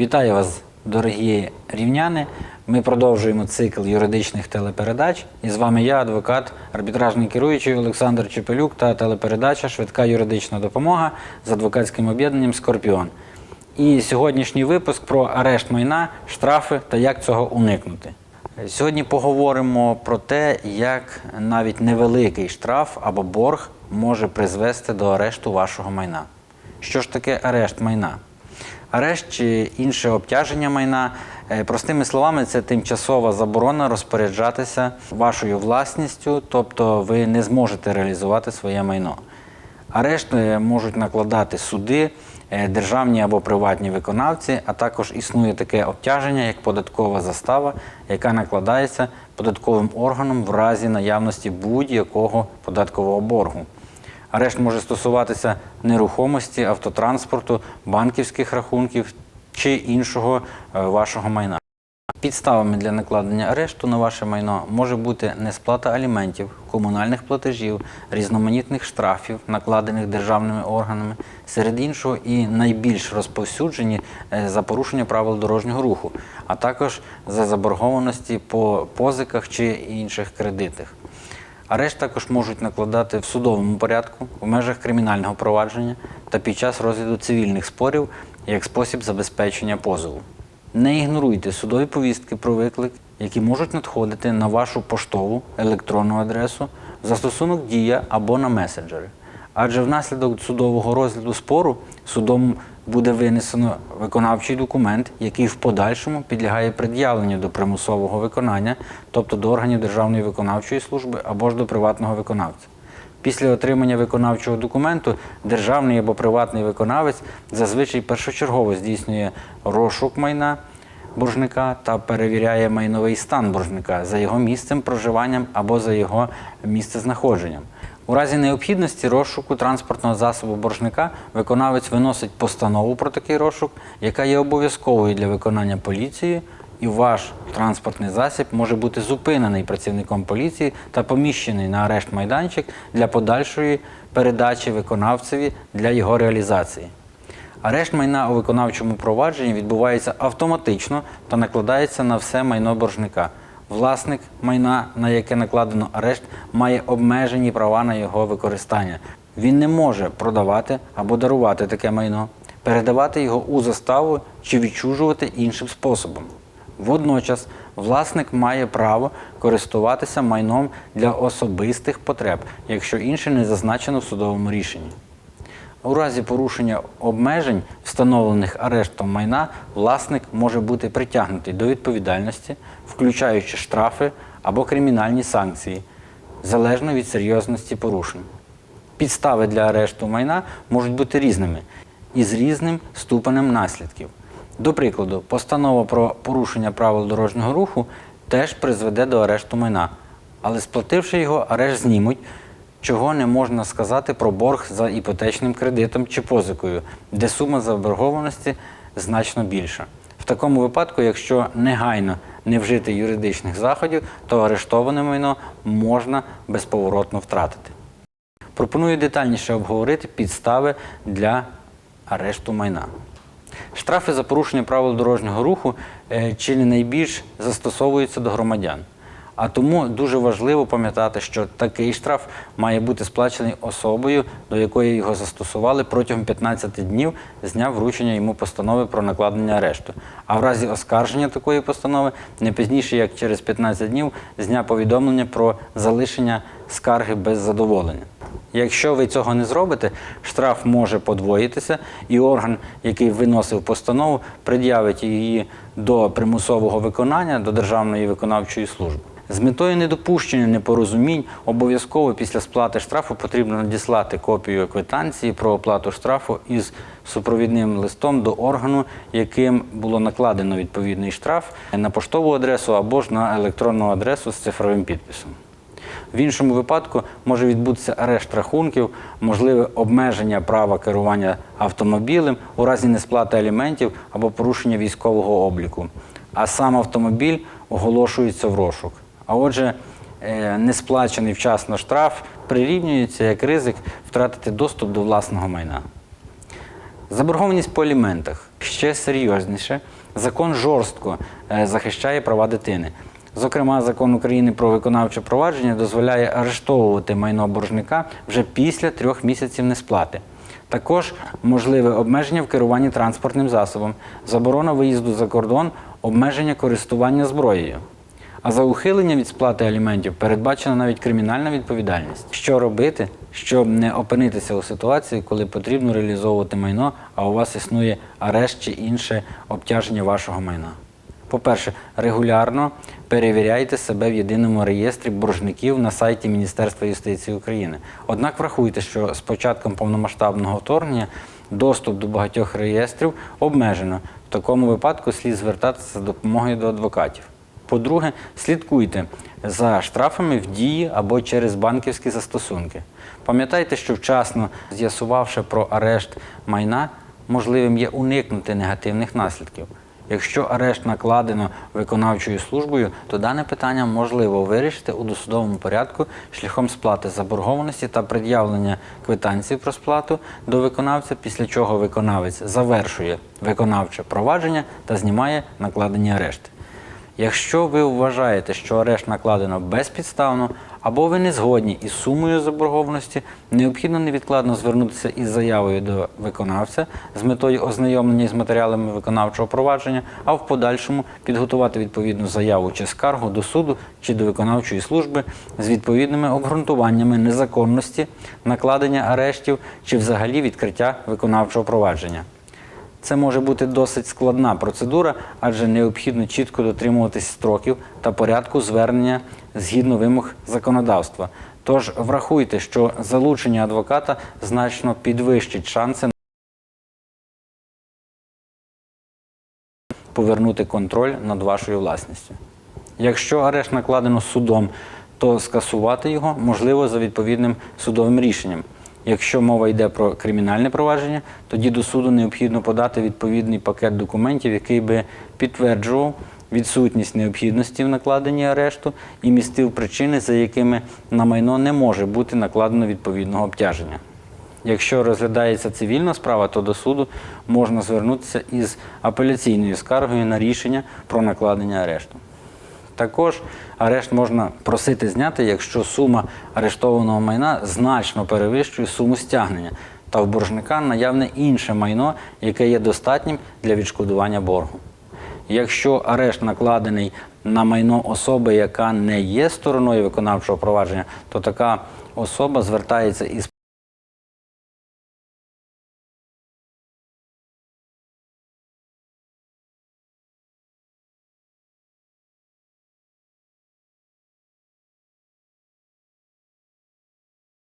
Вітаю вас, дорогі рівняни. Ми продовжуємо цикл юридичних телепередач. І з вами я, адвокат, арбітражний керуючий Олександр Чепелюк та телепередача Швидка юридична допомога з адвокатським об'єднанням Скорпіон. І сьогоднішній випуск про арешт майна, штрафи та як цього уникнути. Сьогодні поговоримо про те, як навіть невеликий штраф або борг може призвести до арешту вашого майна. Що ж таке арешт майна? Арешт чи інше обтяження майна, е, простими словами, це тимчасова заборона розпоряджатися вашою власністю, тобто ви не зможете реалізувати своє майно. Арешт е, можуть накладати суди, е, державні або приватні виконавці, а також існує таке обтяження, як податкова застава, яка накладається податковим органом в разі наявності будь-якого податкового боргу. Арешт може стосуватися нерухомості, автотранспорту, банківських рахунків чи іншого е, вашого майна. Підставами для накладення арешту на ваше майно може бути несплата аліментів, комунальних платежів, різноманітних штрафів, накладених державними органами, серед іншого і найбільш розповсюджені е, за порушення правил дорожнього руху, а також за заборгованості по позиках чи інших кредитах. Арешт також можуть накладати в судовому порядку в межах кримінального провадження та під час розгляду цивільних спорів як спосіб забезпечення позову. Не ігноруйте судові повістки про виклик, які можуть надходити на вашу поштову електронну адресу, застосунок Дія або на месенджери. Адже внаслідок судового розгляду спору судом буде винесено виконавчий документ, який в подальшому підлягає пред'явленню до примусового виконання, тобто до органів Державної виконавчої служби або ж до приватного виконавця. Після отримання виконавчого документу державний або приватний виконавець зазвичай першочергово здійснює розшук майна боржника та перевіряє майновий стан боржника за його місцем проживанням або за його місцезнаходженням. У разі необхідності розшуку транспортного засобу боржника виконавець виносить постанову про такий розшук, яка є обов'язковою для виконання поліцією, і ваш транспортний засіб може бути зупинений працівником поліції та поміщений на арешт майданчик для подальшої передачі виконавцеві для його реалізації. Арешт майна у виконавчому провадженні відбувається автоматично та накладається на все майно боржника. Власник майна, на яке накладено арешт, має обмежені права на його використання. Він не може продавати або дарувати таке майно, передавати його у заставу чи відчужувати іншим способом. Водночас власник має право користуватися майном для особистих потреб, якщо інше не зазначено в судовому рішенні. У разі порушення обмежень, встановлених арештом майна, власник може бути притягнутий до відповідальності, включаючи штрафи або кримінальні санкції, залежно від серйозності порушень. Підстави для арешту майна можуть бути різними і з різним ступенем наслідків. До прикладу, постанова про порушення правил дорожнього руху теж призведе до арешту майна, але сплативши його, арешт знімуть, чого не можна сказати про борг за іпотечним кредитом чи позикою, де сума заборгованості значно більша. В такому випадку, якщо негайно не вжити юридичних заходів, то арештоване майно можна безповоротно втратити. Пропоную детальніше обговорити підстави для арешту майна. Штрафи за порушення правил дорожнього руху е, чи не найбільш застосовуються до громадян. А тому дуже важливо пам'ятати, що такий штраф має бути сплачений особою, до якої його застосували протягом 15 днів з дня вручення йому постанови про накладення арешту. А в разі оскарження такої постанови не пізніше, як через 15 днів з дня повідомлення про залишення скарги без задоволення. Якщо ви цього не зробите, штраф може подвоїтися, і орган, який виносив постанову, пред'явить її до примусового виконання до Державної виконавчої служби. З метою недопущення непорозумінь обов'язково після сплати штрафу потрібно надіслати копію квитанції про оплату штрафу із супровідним листом до органу, яким було накладено відповідний штраф на поштову адресу або ж на електронну адресу з цифровим підписом. В іншому випадку може відбутися арешт рахунків, можливе обмеження права керування автомобілем у разі несплати аліментів або порушення військового обліку. А сам автомобіль оголошується в розшук. А отже, е, несплачений вчасно штраф прирівнюється як ризик втратити доступ до власного майна. Заборгованість по аліментах ще серйозніше. Закон жорстко е, захищає права дитини. Зокрема, закон України про виконавче провадження дозволяє арештовувати майно боржника вже після трьох місяців несплати. Також можливе обмеження в керуванні транспортним засобом, заборона виїзду за кордон, обмеження користування зброєю. А за ухилення від сплати аліментів передбачена навіть кримінальна відповідальність. Що робити, щоб не опинитися у ситуації, коли потрібно реалізовувати майно, а у вас існує арешт чи інше обтяження вашого майна? По-перше, регулярно перевіряйте себе в єдиному реєстрі боржників на сайті Міністерства юстиції України. Однак врахуйте, що з початком повномасштабного вторгнення доступ до багатьох реєстрів обмежено. В такому випадку слід звертатися за допомогою до адвокатів. По-друге, слідкуйте за штрафами в дії або через банківські застосунки. Пам'ятайте, що вчасно з'ясувавши про арешт майна, можливим є уникнути негативних наслідків. Якщо арешт накладено виконавчою службою, то дане питання можливо вирішити у досудовому порядку шляхом сплати заборгованості та пред'явлення квитанції про сплату до виконавця, після чого виконавець завершує виконавче провадження та знімає накладені арешти. Якщо ви вважаєте, що арешт накладено безпідставно, або ви не згодні із сумою заборгованості, необхідно невідкладно звернутися із заявою до виконавця з метою ознайомлення з матеріалами виконавчого провадження, а в подальшому підготувати відповідну заяву чи скаргу до суду чи до виконавчої служби з відповідними обґрунтуваннями незаконності, накладення арештів чи взагалі відкриття виконавчого провадження. Це може бути досить складна процедура, адже необхідно чітко дотримуватись строків та порядку звернення згідно вимог законодавства. Тож врахуйте, що залучення адвоката значно підвищить шанси повернути контроль над вашою власністю. Якщо арешт накладено судом, то скасувати його можливо за відповідним судовим рішенням. Якщо мова йде про кримінальне провадження, тоді до суду необхідно подати відповідний пакет документів, який би підтверджував відсутність необхідності в накладенні арешту і містив причини, за якими на майно не може бути накладено відповідного обтяження. Якщо розглядається цивільна справа, то до суду можна звернутися із апеляційною скаргою на рішення про накладення арешту. Також арешт можна просити зняти, якщо сума арештованого майна значно перевищує суму стягнення, та в боржника наявне інше майно, яке є достатнім для відшкодування боргу. Якщо арешт накладений на майно особи, яка не є стороною виконавчого провадження, то така особа звертається із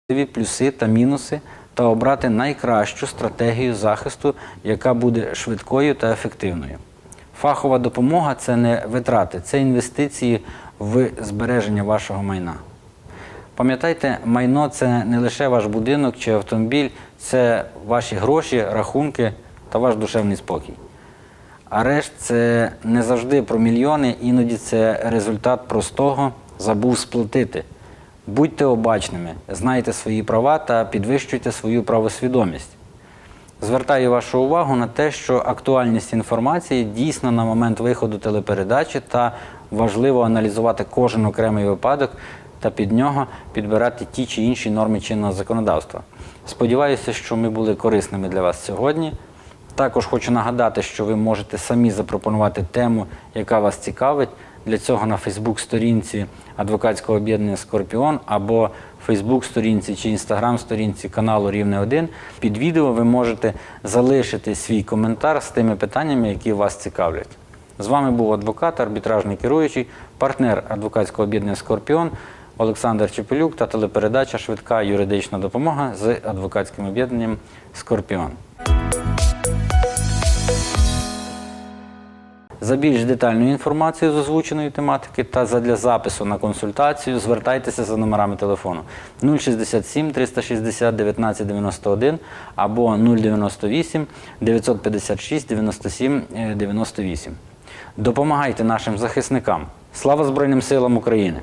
плюси та мінуси та обрати найкращу стратегію захисту, яка буде швидкою та ефективною. Фахова допомога це не витрати, це інвестиції в збереження вашого майна. Пам'ятайте, майно це не лише ваш будинок чи автомобіль, це ваші гроші, рахунки та ваш душевний спокій. Арешт це не завжди про мільйони, іноді це результат простого забув сплатити. Будьте обачними, знайте свої права та підвищуйте свою правосвідомість. Звертаю вашу увагу на те, що актуальність інформації дійсно на момент виходу телепередачі та важливо аналізувати кожен окремий випадок та під нього підбирати ті чи інші норми чинного законодавства. Сподіваюся, що ми були корисними для вас сьогодні. Також хочу нагадати, що ви можете самі запропонувати тему, яка вас цікавить. Для цього на Фейсбук-сторінці адвокатського об'єднання Скорпіон або Фейсбук-сторінці чи Інстаграм-сторінці каналу Рівне 1 під відео ви можете залишити свій коментар з тими питаннями, які вас цікавлять. З вами був адвокат, арбітражний керуючий, партнер адвокатського об'єднання Скорпіон Олександр Чепелюк та телепередача Швидка юридична допомога з адвокатським об'єднанням Скорпіон. За більш детальною інформацією з озвученої тематики та задля запису на консультацію звертайтеся за номерами телефону 067 360 1991 або 098 956 97 98. Допомагайте нашим захисникам. Слава Збройним силам України!